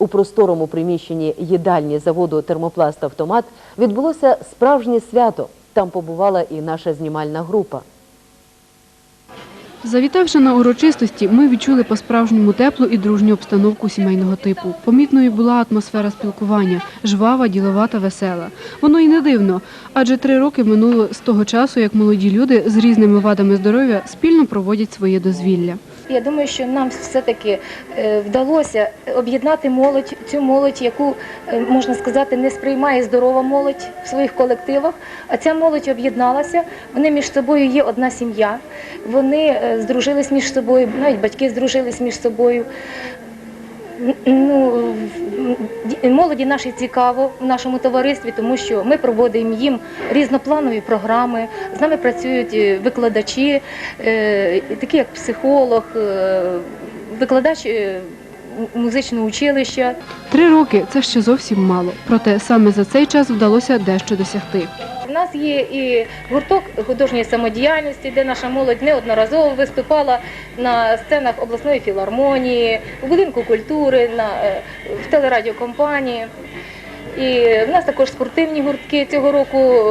У просторому приміщенні їдальні заводу Термопласт Автомат відбулося справжнє свято. Там побувала і наша знімальна група. Завітавши на урочистості, ми відчули по-справжньому теплу і дружню обстановку сімейного типу. Помітною була атмосфера спілкування, жвава, ділова та весела. Воно і не дивно, адже три роки минуло з того часу, як молоді люди з різними вадами здоров'я спільно проводять своє дозвілля. Я думаю, що нам все-таки е, вдалося об'єднати молодь, цю молодь, яку, е, можна сказати, не сприймає здорова молодь в своїх колективах. А ця молодь об'єдналася, вони між собою є одна сім'я, вони е, здружились між собою, навіть батьки здружились між собою. Ну, молоді нашій цікаво в нашому товаристві, тому що ми проводимо їм різнопланові програми. З нами працюють е, викладачі, е, такі як психолог, е, викладач музичного училища. Три роки це ще зовсім мало. Проте саме за цей час вдалося дещо досягти. Нас є і гурток художньої самодіяльності, де наша молодь неодноразово виступала на сценах обласної філармонії, у будинку культури, на, е, в телерадіокомпанії. І в нас також спортивні гуртки. Цього року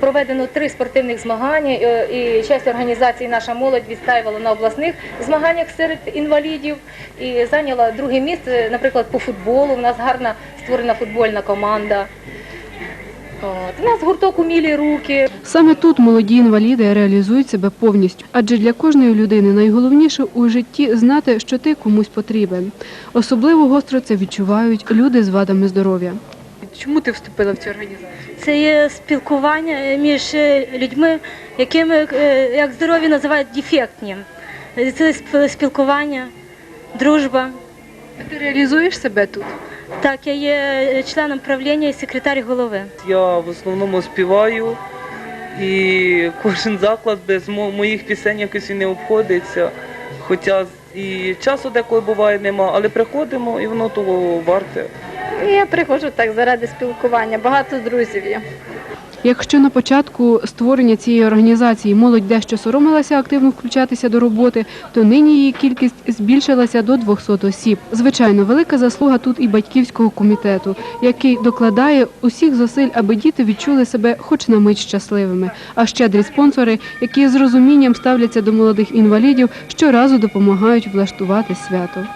проведено три спортивних змагання, е, і часть організації наша молодь відстаювала на обласних змаганнях серед інвалідів і зайняла друге місце, наприклад, по футболу. У нас гарна створена футбольна команда. От. У нас гурток умілі руки. Саме тут молоді інваліди реалізують себе повністю, адже для кожної людини найголовніше у житті знати, що ти комусь потрібен. Особливо гостро це відчувають люди з вадами здоров'я. Чому ти вступила в цю організацію? Це є спілкування між е, людьми, якими е, як здорові називають дефектні. Це сп- спілкування, дружба. А ти реалізуєш себе тут? Так, я є членом правління і секретар голови. Я в основному співаю, і кожен заклад без моїх пісень якось і не обходиться. Хоча і часу деколи буває нема, але приходимо і воно того варте. Я приходжу так заради спілкування, багато друзів є. Якщо на початку створення цієї організації молодь дещо соромилася активно включатися до роботи, то нині її кількість збільшилася до 200 осіб. Звичайно, велика заслуга тут і батьківського комітету, який докладає усіх зусиль, аби діти відчули себе хоч на мить щасливими. А щедрі спонсори, які з розумінням ставляться до молодих інвалідів, щоразу допомагають влаштувати свято.